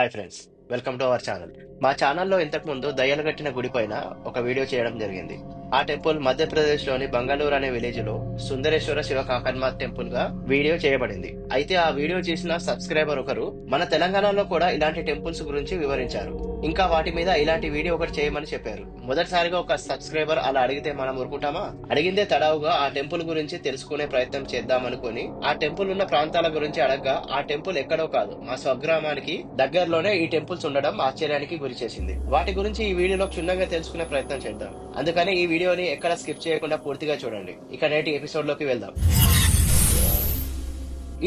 Hi friends welcome to our channel. మా ఛానల్లో ఇంతకు ముందు దయ్యాలు కట్టిన గుడి పైన ఒక వీడియో చేయడం జరిగింది. ఆ టెంపుల్ మధ్యప్రదేశ్లోని బంగళూరు అనే విలేజ్లో సుందరేశ్వర శివ కాకన్మాత్ టెంపుల్గా వీడియో చేయబడింది. అయితే ఆ వీడియో చేసిన సబ్స్క్రైబర్ ఒకరు మన తెలంగాణలో కూడా ఇలాంటి టెంపుల్స్ గురించి వివరించారు. ఇంకా వాటి మీద ఇలాంటి వీడియో ఒకటి చేయమని చెప్పారు. మొదటిసారిగా ఒక సబ్స్క్రైబర్ అలా అడిగితే మనం ఊరుకుంటామా? అడిగిందే తడావుగా ఆ టెంపుల్ గురించి తెలుసుకునే ప్రయత్నం చేద్దాం అనుకుని ఆ టెంపుల్ ఉన్న ప్రాంతాల గురించి అడగగా ఆ టెంపుల్ ఎక్కడో కాదు మా స్వగ్రామానికి దగ్గరలోనే ఈ టెంపుల్స్ ఉండడం ఆశ్చర్యానికి గురి చేసింది. వాటి గురించి ఈ వీడియోలో క్షుణ్ణంగా తెలుసుకునే ప్రయత్నం చేద్దాం. అందుకని ఈ వీడియోని ఎక్కడ స్కిప్ చేయకుండా పూర్తిగా చూడండి. ఇక నేటి ఎపిసోడ్లోకి వెళ్దాం.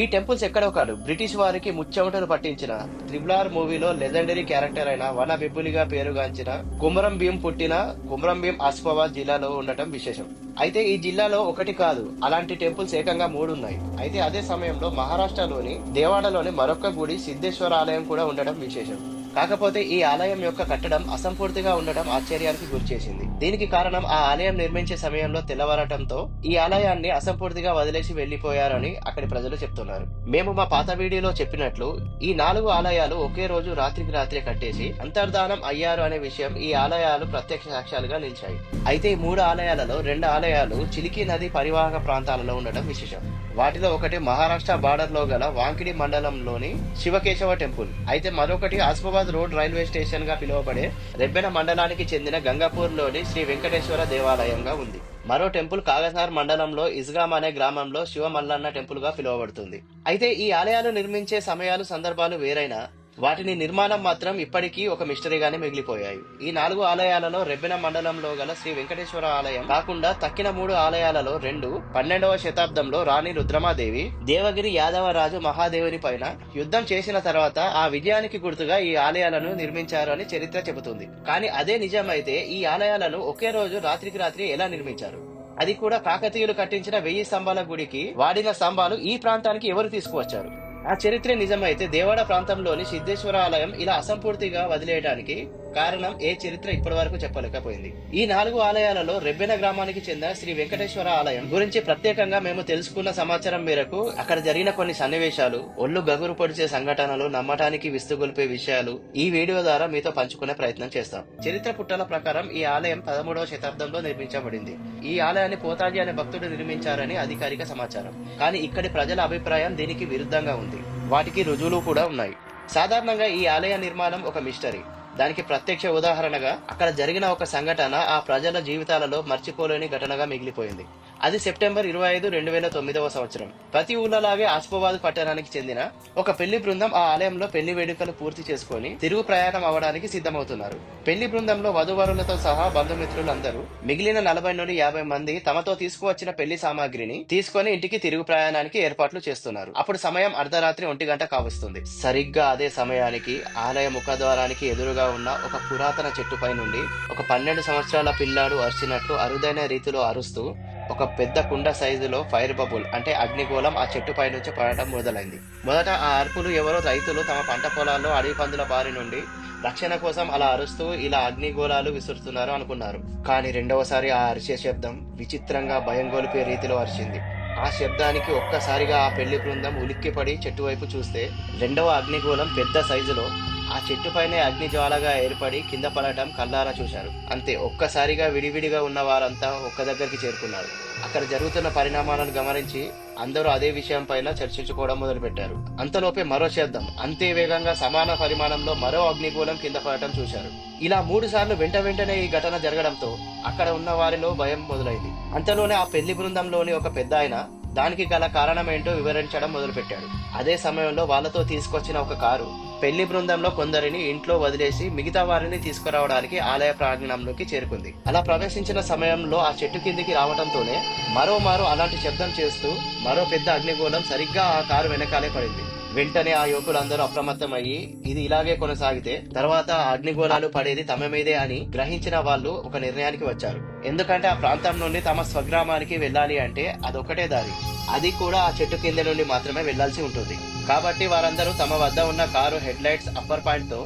ఈ టెంపుల్స్ ఎక్కడో కాదు బ్రిటిష్ వారికి ముచ్చమటలు పట్టించిన. త్రిబులార్ మూవీలో లెజెండరీ క్యారెక్టర్ అయిన వన విపులిగా పేరుగాంచిన కుమరం భీం పుట్టిన కుమరం భీం ఆసిఫాబాద్ జిల్లాలో ఉండటం విశేషం. అయితే ఈ జిల్లాలో ఒకటి కాదు అలాంటి టెంపుల్స్ ఏకంగా మూడు ఉన్నాయి అయితే అదే సమయంలో మహారాష్ట్రలోని దేవాడలోని మరొక గుడి సిద్ధేశ్వర ఆలయం కూడా ఉండటం విశేషం. కాకపోతే ఈ ఆలయం యొక్క కట్టడం అసంపూర్తిగా ఉండటం ఆశ్చర్యానికి గురిచేసింది. దీనికి కారణం ఆ ఆలయం నిర్మించే సమయంలో తెల్లవారటంతో ఈ ఆలయాన్ని అసంపూర్తిగా వదిలేసి వెళ్ళిపోయారని అక్కడి ప్రజలు చెప్తున్నారు. మేము మా పాత వీడియోలో చెప్పినట్లు ఈ నాలుగు ఆలయాలు ఒకే రోజు రాత్రికి రాత్రి కట్టేసి అంతర్ధానం అయ్యారు అనే విషయం ఈ ఆలయాలు ప్రత్యక్ష సాక్ష్యాలుగా నిలిచాయి. అయితే ఈ మూడు ఆలయాలలో రెండు ఆలయాలు చిలికి నది పరివాహక ప్రాంతాలలో ఉండటం విశేషం. వాటిలో ఒకటి మహారాష్ట్ర బార్డర్లో గల వాంకిడి మండలంలోని శివకేశవ టెంపుల్. అయితే మరొకటి ఆసిఫాబాద్ రోడ్ రైల్వే స్టేషన్గా పిలువబడే రెబ్బెన మండలానికి చెందిన గంగాపూర్లోని శ్రీ వెంకటేశ్వర దేవాలయంగా ఉంది. మరో టెంపుల్ కాగసార్ మండలంలో ఇజ్గామ్ అనే గ్రామంలో శివ మల్లన్న టెంపుల్గా పిలువబడుతుంది. అయితే ఈ ఆలయాలు నిర్మించే సమయాలు సందర్భాలు వేరైనా వాటిని నిర్మాణం మాత్రం ఇప్పటికీ ఒక మిస్టరీగానే మిగిలిపోయాయి. ఈ నాలుగు ఆలయాలలో రెబ్బెన మండలంలో గల శ్రీ వెంకటేశ్వర ఆలయం కాకుండా తక్కిన మూడు ఆలయాలలో రెండు పన్నెండవ శతాబ్దంలో రాణి రుద్రమాదేవి దేవగిరి యాదవరాజు మహాదేవుని పైన యుద్ధం చేసిన తర్వాత ఆ విజయానికి గుర్తుగా ఈ ఆలయాలను నిర్మించారు అని చరిత్ర చెబుతుంది. కానీ అదే నిజమైతే ఈ ఆలయాలను ఒకే రోజు రాత్రికి రాత్రి ఎలా నిర్మించారు? అది కూడా కాకతీయులు కట్టించిన వెయ్యి స్తంభాల గుడికి వాడిన స్తంభాలు ఈ ప్రాంతానికి ఎవరు తీసుకువచ్చారు? ఆ చరిత్ర నిజమైతే దేవాడ ప్రాంతంలోని సిద్ధేశ్వర ఆలయం ఇలా అసంపూర్తిగా వదిలేయడానికి కారణం ఏ చరిత్ర ఇప్పటి వరకు చెప్పలేకపోయింది. ఈ నాలుగు ఆలయాలలో రెబ్బెన గ్రామానికి చెందిన శ్రీ వెంకటేశ్వర ఆలయం గురించి ప్రత్యేకంగా మేము తెలుసుకున్న సమాచారం మేరకు అక్కడ జరిగిన కొన్ని సన్నివేశాలు ఒళ్ళు గగురు పొడిచే సంఘటనలు నమ్మటానికి విస్తుగొల్పే విషయాలు ఈ వీడియో ద్వారా మీతో పంచుకునే ప్రయత్నం చేస్తాం. చరిత్ర పుట్టల ప్రకారం ఈ ఆలయం పదమూడవ శతాబ్దంలో నిర్మించబడింది. ఈ ఆలయాన్ని పోతాజీ అనే భక్తుడు నిర్మించారని అధికారిక సమాచారం. కానీ ఇక్కడి ప్రజల అభిప్రాయం దీనికి విరుద్ధంగా ఉంది. వాటికి రుజువులు కూడా ఉన్నాయి. సాధారణంగా ఈ ఆలయ నిర్మాణం ఒక మిస్టరీ. దానికి ప్రత్యక్ష ఉదాహరణగా అక్కడ జరిగిన ఒక సంఘటన ఆ ప్రజల జీవితాలలో మర్చిపోలేని ఘటనగా మిగిలిపోయింది. అది సెప్టెంబర్ ఇరవై ఐదు రెండు వేల తొమ్మిదవ సంవత్సరం. ప్రతి ఊళ్ళలాగే ఆసిఫాబాద్ పట్టణానికి చెందిన ఒక పెళ్ళి బృందం ఆ ఆలయంలో పెళ్ళి వేడుకలు పూర్తి చేసుకుని తిరుగు ప్రయాణం అవడానికి సిద్ధమవుతున్నారు. పెళ్ళి బృందంలో వధువరులతో సహా బంధుమిత్రులందరూ మిగిలిన నలభై నుండి యాభై మంది తమతో తీసుకువచ్చిన పెళ్ళి సామాగ్రిని తీసుకొని ఇంటికి తిరుగు ప్రయాణానికి ఏర్పాట్లు చేస్తున్నారు. అప్పుడు సమయం అర్ధరాత్రి ఒంటి గంట కావస్తుంది. సరిగ్గా అదే సమయానికి ఆలయ ముఖద్వారానికి ఎదురుగా ఉన్న ఒక పురాతన చెట్టుపై నుండి ఒక పన్నెండు సంవత్సరాల పిల్లాడు అరిచినట్లు అరుదైన రీతిలో అరుస్తూ ఒక పెద్ద కుండ సైజులో ఫైర్ బబుల్ అంటే అగ్నిగోళం ఆ చెట్టుపై నుంచి పడటం మొదలైంది. మొదట ఆ అరుపులు ఎవరో రైతులు తమ పంట పొలాల్లో అడవి పందుల బారి నుండి రక్షణ కోసం అలా అరుస్తూ ఇలా అగ్నిగోళాలు విసురుతున్నారు అనుకున్నారు. కానీ రెండవసారి ఆ అరిచే శబ్దం విచిత్రంగా భయం గొలిపే రీతిలో అరిచింది. ఆ శబ్దానికి ఒక్కసారిగా ఆ పెళ్ళి బృందం ఉలిక్కిపడి చెట్టు వైపు చూస్తే రెండవ అగ్నిగోళం పెద్ద సైజులో ఆ చెట్టు పైనే అగ్ని జ్వాలగా ఏర్పడి కింద పడటం కల్లారా చూశారు. అంతే ఒక్కసారిగా విడివిడిగా ఉన్న వారంతా ఒక్క దగ్గరికి చేరుకున్నారు. అక్కడ జరుగుతున్న పరిణామాలను గమనించి అందరూ అదే విషయం పైన చర్చించుకోవడం మొదలుపెట్టారు. అంతలోపే మరో శబ్దం అంతే వేగంగా సమాన పరిమాణంలో మరో అగ్నిగోళం కింద పడటం చూశారు. ఇలా మూడు సార్లు వెంట వెంటనే ఈ ఘటన జరగడంతో అక్కడ ఉన్న వారిలో భయం మొదలైంది. అంతలోనే ఆ పెళ్ళి బృందంలోని ఒక పెద్ద ఆయన దానికి గల కారణమేంటో వివరించడం మొదలుపెట్టాడు. అదే సమయంలో వాళ్ళతో తీసుకొచ్చిన ఒక కారు పెళ్ళి బృందంలో కొందరిని ఇంట్లో వదిలేసి మిగతా వారిని తీసుకురావడానికి ఆలయ ప్రాంగణంలోకి చేరుకుంది. అలా ప్రవేశించిన సమయంలో ఆ చెట్టు కిందికి రావడంతోనే మరో మారు అలాంటి శబ్దం చేస్తూ మరో పెద్ద అగ్నిగోళం సరిగ్గా ఆ కారు వెనకాలే పడింది. వెంటనే ఆ యువకులందరూ అప్రమత్తమయ్యి ఇది ఇలాగే కొనసాగితే తర్వాత ఆ అగ్నిగోళాలు పడేది తమ మీదే అని గ్రహించిన వాళ్ళు ఒక నిర్ణయానికి వచ్చారు. ఎందుకంటే ఆ ప్రాంతం నుండి తమ స్వగ్రామానికి వెళ్ళాలి అంటే అదొకటే దారి. అది కూడా ఆ చెట్టు కింద నుండి మాత్రమే వెళ్ళాల్సి ఉంటుంది. కాబట్టి వారందరూ తమ వద్ద ఉన్న కారు హెడ్ లైట్స్ అప్పర్ పాయింట్తో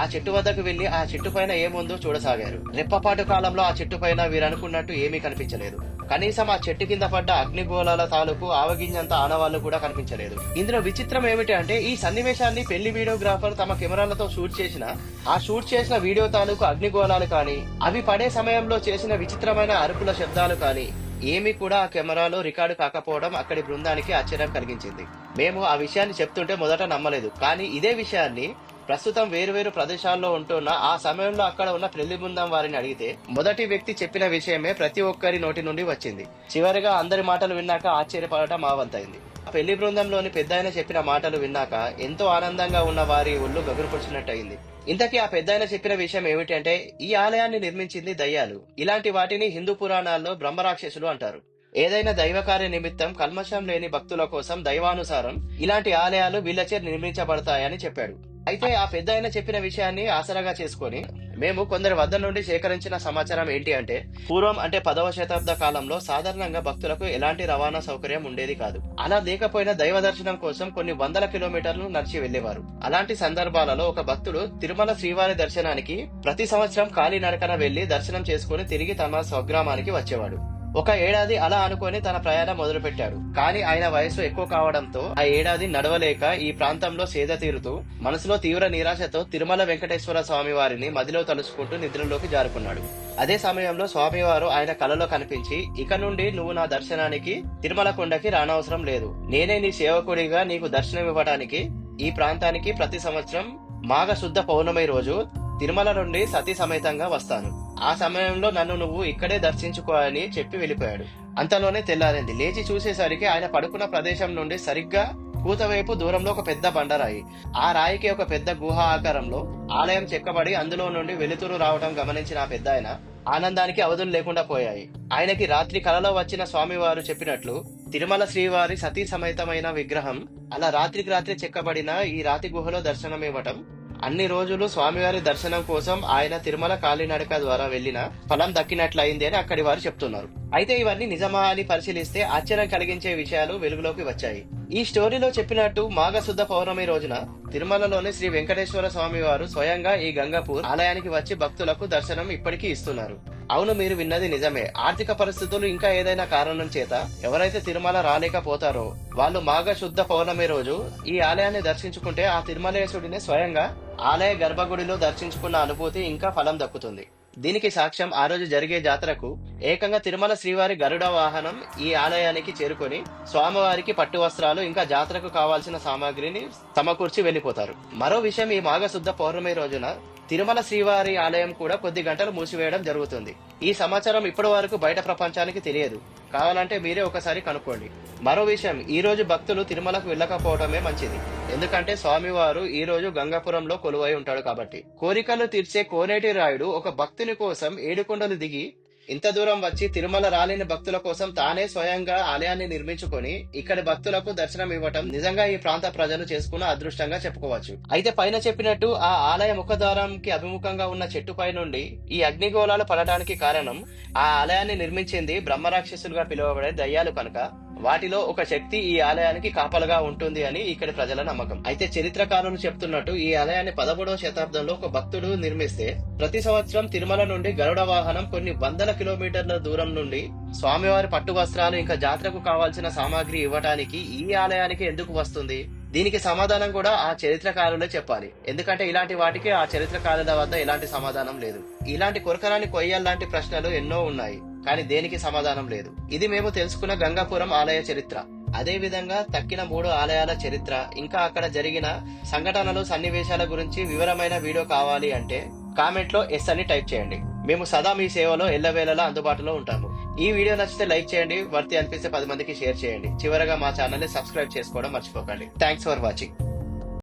ఆ చెట్టు వద్దకు వెళ్ళి ఆ చెట్టు పైన ఏముందో చూడసాగారు. రెప్పపాటు కాలంలో ఆ చెట్టు పైన వీరు అనుకున్నట్టు ఏమీ కనిపించలేదు. కనీసం ఆ చెట్టు కింద పడ్డ అగ్నిగోళాల తాలూకు ఆవగింజంత ఆనవాళ్ళు కూడా కనిపించలేదు. ఇందులో విచిత్రం ఏమిటి అంటే ఈ సన్నివేశాన్ని పెళ్ళి వీడియోగ్రాఫర్ తమ కెమెరాలతో షూట్ చేసిన ఆ షూట్ చేసిన వీడియో తాలూకు అగ్నిగోళాలు కానీ అవి పడే సమయంలో చేసిన విచిత్రమైన అరుపుల శబ్దాలు కానీ ఏమీ కూడా ఆ కెమెరాలో రికార్డు కాకపోవడం అక్కడి బృందానికి ఆశ్చర్యం కలిగించింది. మేము ఆ విషయాన్ని చెప్తుంటే మొదట నమ్మలేదు. కానీ ఇదే విషయాన్ని ప్రస్తుతం వేరు వేరు ప్రదేశాల్లో ఉంటున్న ఆ సమయంలో అక్కడ ఉన్న పెళ్ళి బృందం వారిని అడిగితే మొదటి వ్యక్తి చెప్పిన విషయమే ప్రతి ఒక్కరి నోటి నుండి వచ్చింది. చివరిగా అందరి మాటలు విన్నాక ఆశ్చర్యపడటం ఆవంతైంది. ఆ పెళ్ళి బృందంలోని పెద్దాయన చెప్పిన మాటలు విన్నాక ఎంతో ఆనందంగా ఉన్న వారి ఒళ్ళు గగురుపొచ్చినట్టయింది ఇంతకీ ఆ పెద్ద చెప్పిన విషయం ఏమిటంటే ఈ ఆలయాన్ని నిర్మించింది దయ్యాలు. ఇలాంటి వాటిని హిందూ పురాణాల్లో బ్రహ్మరాక్షసులు అంటారు. ఏదైనా దైవకార్య నిమిత్తం కల్మషం లేని భక్తుల కోసం దైవానుసారం ఇలాంటి ఆలయాలు వీళ్ళచే నిర్మించబడతాయని చెప్పాడు. అయితే ఆ పెద్ద చెప్పిన విషయాన్ని ఆసరాగా చేసుకొని మేము కొందరి వద్ద నుండి సేకరించిన సమాచారం ఏంటి అంటే పూర్వం అంటే పదవ శతాబ్ద కాలంలో సాధారణంగా భక్తులకు ఎలాంటి రవాణా సౌకర్యం ఉండేది కాదు. అలా లేకపోయినా దైవ దర్శనం కోసం కొన్ని వందల కిలోమీటర్లు నడిచి వెళ్ళేవారు అలాంటి సందర్భాలలో ఒక భక్తుడు తిరుమల శ్రీవారి దర్శనానికి ప్రతి సంవత్సరం కాలినడకన వెళ్ళి దర్శనం చేసుకుని తిరిగి తమ స్వగ్రామానికి వచ్చేవాడు. ఒక ఏడాది అలా అనుకొని తన ప్రయాణం మొదలుపెట్టాడు. కానీ ఆయన వయసు ఎక్కువ కావడంతో ఆ ఏడాది నడవలేక ఈ ప్రాంతంలో సేద తీరుతూ మనసులో తీవ్ర నిరాశతో తిరుమల వెంకటేశ్వర స్వామి వారిని మదిలో తలుచుకుంటూ నిద్రలోకి జారుకున్నాడు. అదే సమయంలో స్వామివారు ఆయన కలలో కనిపించి ఇక నుండి నువ్వు నా దర్శనానికి తిరుమల కొండకి రానవసరం లేదు. నేనే నీ సేవకుడిగా నీకు దర్శనం ఇవ్వడానికి ఈ ప్రాంతానికి ప్రతి సంవత్సరం మాఘ శుద్ధ పౌర్ణమి రోజు తిరుమల నుండి సతీ సమేతంగా వస్తాను. ఆ సమయంలో నన్ను నువ్వు ఇక్కడే దర్శించుకో అని చెప్పి వెళ్ళిపోయాడు. అంతలోనే తెల్లారింది. లేచి చూసేసరికి ఆయన పడుకున్న ప్రదేశం నుండి సరిగ్గా కూతవైపు దూరంలో ఒక పెద్ద బండరాయి. ఆ రాయికి ఒక పెద్ద గుహ ఆకారంలో ఆలయం చెక్కబడి అందులో నుండి వెలుతురు రావడం గమనించిన ఆ పెద్ద ఆయన ఆనందానికి అవధులు లేకుండా పోయాయి. ఆయనకి రాత్రి కలలో వచ్చిన స్వామివారు చెప్పినట్లు తిరుమల శ్రీవారి సతీ సమేతమైన విగ్రహం అలా రాత్రికి రాత్రి చెక్కబడిన ఈ రాతి గుహలో దర్శనం ఇవ్వటం అన్ని రోజులు స్వామివారి దర్శనం కోసం ఆయన తిరుమల కాలినడక ద్వారా వెళ్ళిన ఫలం దక్కినట్లయింది అని అక్కడి వారు చెప్తున్నారు. అయితే ఇవన్నీ నిజమా అని పరిశీలిస్తే ఆశ్చర్యం కలిగించే విషయాలు వెలుగులోకి వచ్చాయి. ఈ స్టోరీలో చెప్పినట్టు మాఘశుద్ధ పౌర్ణమి రోజున తిరుమలలోని శ్రీ వెంకటేశ్వర స్వామి వారు స్వయంగా ఈ గంగాపూర్ ఆలయానికి వచ్చి భక్తులకు దర్శనం ఇప్పటికీ ఇస్తున్నారు. అవును మీరు విన్నది నిజమే. ఆర్థిక పరిస్థితులు ఇంకా ఏదైనా కారణం చేత ఎవరైతే తిరుమల రాలేకపోతారో వాళ్ళు మాఘ శుద్ధ పౌర్ణమి రోజు ఈ ఆలయాన్ని దర్శించుకుంటే ఆ తిరుమలేశుడిని స్వయంగా ఆలయ గర్భగుడిలో దర్శించుకున్న అనుభూతి ఇంకా ఫలం దక్కుతుంది. దీనికి సాక్ష్యం ఆ రోజు జరిగే జాతరకు ఏకంగా తిరుమల శ్రీవారి గరుడ వాహనం ఈ ఆలయానికి చేరుకొని స్వామివారికి పట్టు వస్త్రాలు ఇంకా జాతరకు కావాల్సిన సామాగ్రిని సమకూర్చి వెళ్ళిపోతారు మరో విషయం ఈ మాఘశుద్ధ పౌర్ణమి రోజున తిరుమల శ్రీవారి ఆలయం కూడా కొద్ది గంటలు మూసివేయడం జరుగుతుంది. ఈ సమాచారం ఇప్పటి వరకు బయట ప్రపంచానికి తెలియదు. కావాలంటే మీరే ఒకసారి కనుక్కోండి. మరో విషయం ఈ రోజు భక్తులు తిరుమలకు వెళ్ళకపోవడమే మంచిది. ఎందుకంటే స్వామివారు ఈ రోజు గంగాపురంలో కొలువై ఉంటాడు కాబట్టి. కోరికలు తీర్చే కోనేటి రాయుడు ఒక భక్తుని కోసం ఏడుకొండలు దిగి ఇంత దూరం వచ్చి తిరుమల రాలేని భక్తుల కోసం తానే స్వయంగా ఆలయాన్ని నిర్మించుకొని ఇక్కడి భక్తులకు దర్శనం ఇవ్వటం నిజంగా ఈ ప్రాంత ప్రజలు చేసుకున్న అదృష్టంగా చెప్పుకోవచ్చు. అయితే పైన చెప్పినట్టు ఆ ఆలయ ముఖద్వారంకి అభిముఖంగా ఉన్న చెట్టుపై నుండి ఈ అగ్నిగోళాలు పడటానికి కారణం ఆ ఆలయాన్ని నిర్మించింది బ్రహ్మరాక్షసులుగా పిలువబడే దయ్యాలు కనుక. వాటిలో ఒక శక్తి ఈ ఆలయానికి కాపలుగా ఉంటుంది అని ఇక్కడి ప్రజల నమ్మకం. అయితే చరిత్రకారులు చెప్తున్నట్టు ఈ ఆలయాన్ని పదమూడవ శతాబ్దంలో ఒక భక్తుడు నిర్మిస్తే ప్రతి సంవత్సరం తిరుమల నుండి గరుడ వాహనం కొన్ని వందల కిలోమీటర్ల దూరం నుండి స్వామివారి పట్టు వస్త్రాలు ఇంకా జాతరకు కావాల్సిన సామాగ్రి ఇవ్వటానికి ఈ ఆలయానికి ఎందుకు వస్తుంది? దీనికి సమాధానం కూడా ఆ చరిత్రకారులే చెప్పాలి. ఎందుకంటే ఇలాంటి వాటికి ఆ చరిత్రకారుల వద్ద ఎలాంటి సమాధానం లేదు. ఇలాంటి కొరకరాని కొయ్యల్లాంటి ప్రశ్నలు ఎన్నో ఉన్నాయి. కానీ దేనికి సమాధానం లేదు. ఇది మేము తెలుసుకున్న గంగాపురం ఆలయ చరిత్ర. అదే విధంగా తక్కిన మూడు ఆలయాల చరిత్ర. ఇంకా అక్కడ జరిగిన సంఘటనలు సన్నివేశాల గురించి వివరమైన వీడియో కావాలి అంటే కామెంట్లో ఎస్ అని టైప్ చేయండి. మేము సదా మీ సేవలో ఎల్లవేళలా అందుబాటులో ఉంటాము. ఈ వీడియో నచ్చితే లైక్ చేయండి వర్తి అనిపిస్తే పది మందికి షేర్ చేయండి. చివరగా మా ఛానల్ని సబ్స్క్రైబ్ చేసుకోవడం మర్చిపోకండి. Thanks for watching